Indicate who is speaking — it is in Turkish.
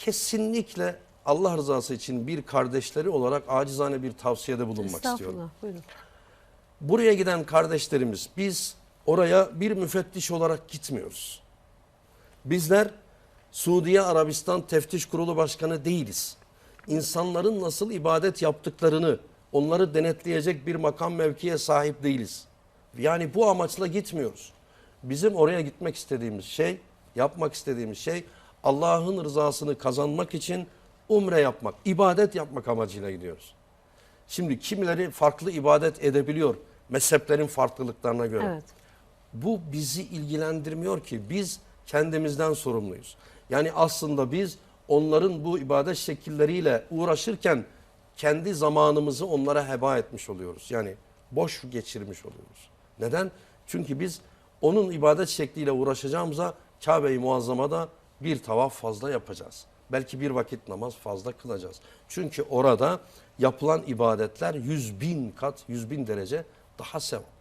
Speaker 1: kesinlikle Allah rızası için bir kardeşleri olarak acizane bir tavsiyede bulunmak istiyorum.
Speaker 2: Buyurun.
Speaker 1: Buraya giden kardeşlerimiz biz oraya bir müfettiş olarak gitmiyoruz. Bizler Suudiye Arabistan Teftiş Kurulu Başkanı değiliz. İnsanların nasıl ibadet yaptıklarını onları denetleyecek bir makam mevkiye sahip değiliz. Yani bu amaçla gitmiyoruz. Bizim oraya gitmek istediğimiz şey, yapmak istediğimiz şey Allah'ın rızasını kazanmak için umre yapmak, ibadet yapmak amacıyla gidiyoruz. Şimdi kimileri farklı ibadet edebiliyor mezheplerin farklılıklarına göre.
Speaker 2: Evet.
Speaker 1: Bu bizi ilgilendirmiyor ki biz kendimizden sorumluyuz. Yani aslında biz onların bu ibadet şekilleriyle uğraşırken kendi zamanımızı onlara heba etmiş oluyoruz. Yani boş geçirmiş oluyoruz. Neden? Çünkü biz onun ibadet şekliyle uğraşacağımıza Kabe-i Muazzama'da bir tavaf fazla yapacağız. Belki bir vakit namaz fazla kılacağız. Çünkü orada yapılan ibadetler yüz bin kat, yüz bin derece daha sevap.